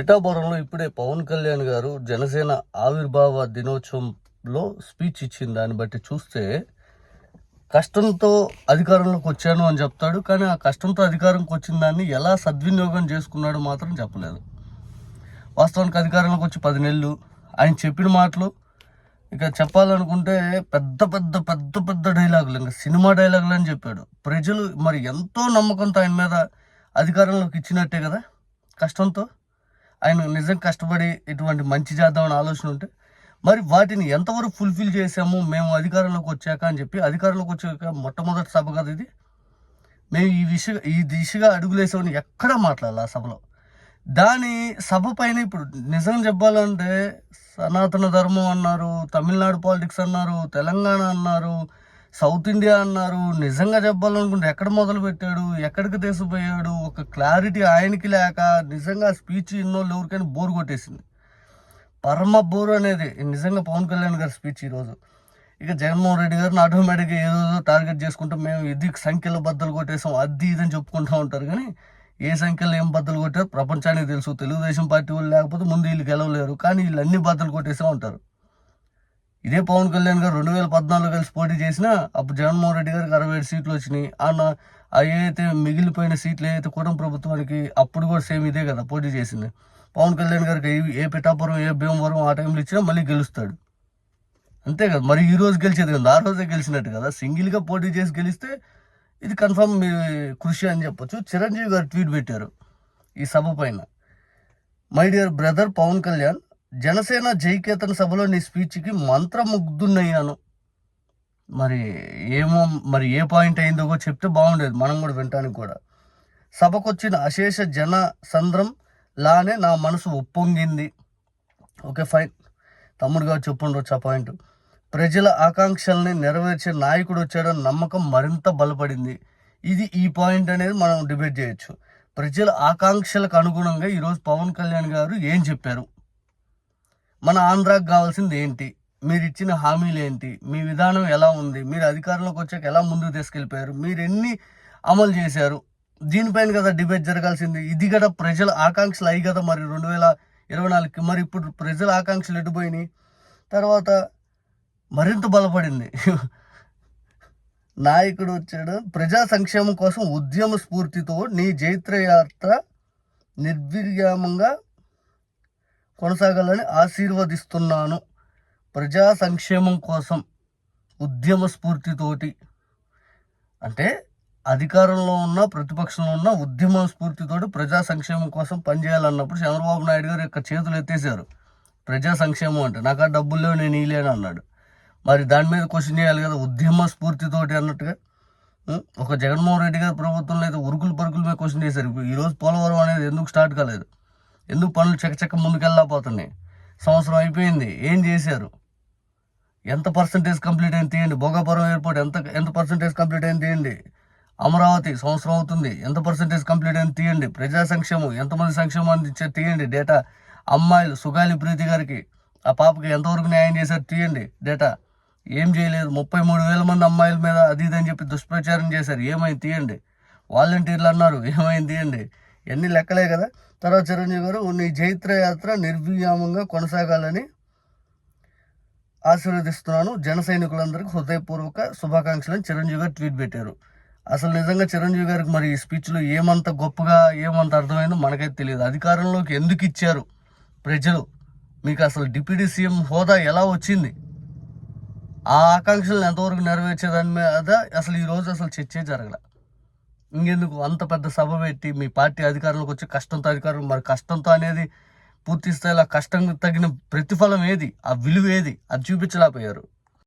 పిఠాపురంలో ఇప్పుడే పవన్ కళ్యాణ్ గారు జనసేన ఆవిర్భావ దినోత్సవంలో స్పీచ్ ఇచ్చిన దాన్ని బట్టి చూస్తే కష్టంతో అధికారంలోకి వచ్చాను అని చెప్తాడు కానీ ఆ కష్టంతో అధికారంకి వచ్చిన దాన్ని ఎలా సద్వినియోగం చేసుకున్నాడో మాత్రం చెప్పలేదు. వాస్తవానికి అధికారంలోకి వచ్చి పది నెలలు. ఆయన చెప్పిన మాటలు ఇక చెప్పాలనుకుంటే పెద్ద పెద్ద పెద్ద పెద్ద డైలాగులు ఇంకా సినిమా డైలాగులు అని చెప్పాడు. ప్రజలు మరి ఎంతో నమ్మకంతో ఆయన మీద అధికారంలోకి ఇచ్చినట్టే కదా కష్టంతో? ఆయన నిజం కష్టపడి ఇటువంటి మంచి చేద్దామని ఆలోచన ఉంటే మరి వాటిని ఎంతవరకు ఫుల్ఫిల్ చేసాము మేము అధికారంలోకి వచ్చాక అని చెప్పి అధికారంలోకి వచ్చాక మొట్టమొదటి సభ కదా ఇది? మేము ఈ విష ఈ దిశగా అడుగులేసామని ఎక్కడా మాట్లాడాలి ఆ సభలో. దాని సభ పైన ఇప్పుడు నిజం చెప్పాలంటే సనాతన ధర్మం అన్నారు తమిళనాడు పాలిటిక్స్ అన్నారు తెలంగాణ అన్నారు సౌత్ ఇండియా అన్నారు. నిజంగా చెప్పాలనుకుంటే ఎక్కడ మొదలు పెట్టాడు ఎక్కడికి తీసుకుపోయాడు? ఒక క్లారిటీ ఆయనకి లేక నిజంగా స్పీచ్ ఇన్నోళ్ళు ఎవరికైనా బోర్ కొట్టేసింది. పరమ బోర్ అనేది. నిజంగా పవన్ కళ్యాణ్ గారి స్పీచ్ ఈరోజు. ఇక జగన్మోహన్ రెడ్డి గారిని ఆటోమేటిక్గా ఏదో టార్గెట్ చేసుకుంటాం మేము ఇది సంఖ్యలో బద్దలు కొట్టేసాం అది ఇది అని చెప్పుకుంటూ ఉంటారు. కానీ ఏ సంఖ్యలో ఏం బద్దలు కొట్టారు ప్రపంచానికి తెలుసు. తెలుగుదేశం పార్టీ వాళ్ళు లేకపోతే ముందు వీళ్ళు గెలవలేరు. కానీ వీళ్ళు అన్ని బద్దలు కొట్టేసా ఉంటారు. ఇదే పవన్ కళ్యాణ్ గారు రెండు వేల పద్నాలుగు కలిసి పోటీ చేసినా అప్పుడు జగన్మోహన్ రెడ్డి గారికి అరవై ఏడు సీట్లు వచ్చినాయి. అన్న అయితే మిగిలిపోయిన సీట్లు ఏదైతే కూటమి ప్రభుత్వానికి అప్పుడు కూడా సేమ్ ఇదే కదా పోటీ చేసింది. పవన్ కళ్యాణ్ గారికి ఏ- ఏ పిఠాపురం ఏ భీమవరం ఆ టైంలో ఇచ్చినా మళ్ళీ గెలుస్తాడు. అంతే కదా. మరి ఈ రోజు గెలిచేది కదా. ఆ రోజే గెలిచినట్టు కదా. సింగిల్గా పోటీ చేసి గెలిస్తే ఇది కన్ఫర్మ్ మీ కృషి అని చెప్పొచ్చు. చిరంజీవి గారు ట్వీట్ పెట్టారు ఈ సభ పైన. My dear brother Pawan Kalyan Janasena Jayaketan సభలో నీ స్పీచ్కి మంత్రముగ్ధున్నయ్యాను మరి ఏమో మరి ఏ పాయింట్ అయిందో కూడా చెప్తే బాగుండేది మనం కూడా వినటానికి కూడా. సభకొచ్చిన అశేష జన సంద్రం లానే నా మనసు ఒప్పొంగింది ఓకే ఫైన్. తమ్ముడు గారు చెప్పుండొచ్చు ఆ పాయింట్. ప్రజల ఆకాంక్షల్ని నెరవేర్చే నాయకుడు వచ్చాడని నమ్మకం మరింత బలపడింది. ఇది ఈ పాయింట్ అనేది మనం డిబేట్ చేయొచ్చు. ప్రజల ఆకాంక్షలకు అనుగుణంగా ఈరోజు పవన్ కళ్యాణ్ గారు ఏం చెప్పారు? మన ఆంధ్రాకి కావాల్సింది ఏంటి? మీరు ఇచ్చిన హామీలు ఏంటి మీ విధానం ఎలా ఉంది? మీరు అధికారంలోకి వచ్చాక ఎలా ముందుకు తీసుకెళ్ళిపోయారు? మీరు ఎన్ని అమలు చేశారు? దీనిపైన కదా డిబేట్ జరగాల్సింది. ఇది కదా ప్రజల ఆకాంక్షలు. అయ్యి కదా మరి రెండు వేల ఇరవై నాలుగుకి. మరి ఇప్పుడు ప్రజల ఆకాంక్షలు ఎటుపోయినాయి తర్వాత మరింత బలపడింది. నాయకుడు వచ్చాడు. ప్రజా సంక్షేమం కోసం ఉద్యమ స్ఫూర్తితో నీ జైత్రయాత్ర నిర్విర్యామంగా కొనసాగాలని ఆశీర్వదిస్తున్నాను. ప్రజా సంక్షేమం కోసం ఉద్యమ స్ఫూర్తితోటి. అంటే అధికారంలో ఉన్న ప్రతిపక్షంలో ఉన్న ఉద్యమ స్ఫూర్తితోటి ప్రజా సంక్షేమం కోసం పనిచేయాలన్నప్పుడు చంద్రబాబు నాయుడు గారు యొక్క చేతులు ఎత్తేసారు ప్రజా సంక్షేమం అంటే నాకు ఆ డబ్బుల్లో నేను ఇలేను అన్నాడు. మరి దాని మీద క్వశ్చన్ చేయాలి కదా ఉద్యమ స్ఫూర్తితోటి అన్నట్టుగా? ఒక జగన్మోహన్ రెడ్డి గారి ప్రభుత్వంలో అయితే ఉరుకులు పరుకుల మీద క్వశ్చన్ చేశారు. ఇప్పుడు ఈరోజు పోలవరం అనేది ఎందుకు స్టార్ట్ కాలేదు? ఎందుకు పనులు చకచక ముందుకెళ్ళకపోతున్నాయి సంవత్సరం అయిపోయింది ఏం చేశారు? ఎంత పర్సంటేజ్ కంప్లీట్ అయింది తీయండి. భోగాపురం ఎయిర్పోర్ట్ ఎంత ఎంత పర్సంటేజ్ కంప్లీట్ అయింది తీయండి. అమరావతి సంవత్సరం అవుతుంది. ఎంత పర్సంటేజ్ కంప్లీట్ అయింది తీయండి. ప్రజా సంక్షేమం ఎంతమంది సంక్షేమం అందించే తీయండి డేటా అమ్మాయిలు సుగాలి ప్రీతి గారికి ఆ పాపకి ఎంతవరకు న్యాయం చేశారు తీయండి డేటా ఏం చేయలేదు. ముప్పై మూడు వేల మంది అమ్మాయిల మీద అది ఇది అని చెప్పి దుష్ప్రచారం చేశారు. ఏమైంది తీయండి. వాలంటీర్లు అన్నారు ఏమైంది తీయండి. ఎన్ని లెక్కలే కదా. తర్వాత చిరంజీవి గారు నీ జైత్ర యాత్ర నిర్వియామంగా కొనసాగాలని ఆశీర్వదిస్తున్నాను. జన సైనికులందరికీ హృదయపూర్వక శుభాకాంక్షలను చిరంజీవి గారు ట్వీట్ పెట్టారు. అసలు నిజంగా చిరంజీవి గారికి మరి ఈ స్పీచ్లో ఏమంత గొప్పగా ఏమంత అర్థమైందో మనకైతే తెలియదు. అధికారంలోకి ఎందుకు ఇచ్చారు ప్రజలు? మీకు అసలు డిప్యూటీ సీఎం హోదా ఎలా వచ్చింది? ఆ ఆకాంక్షలను ఎంతవరకు నెరవేర్చేదాని మీద అసలు ఈ రోజు అసలు చర్చే జరగల. ఇంకెందుకు? అంత పెద్ద సభ పెట్టి మీ పార్టీ అధికారంలోకి వచ్చి కష్టంతో అధికారం మరి కష్టంతో అనేది పూర్తి స్థాయిలో కష్టం తగిన ప్రతిఫలం ఏది? ఆ విలువ ఏది? అది చూపించలేకపోయారు.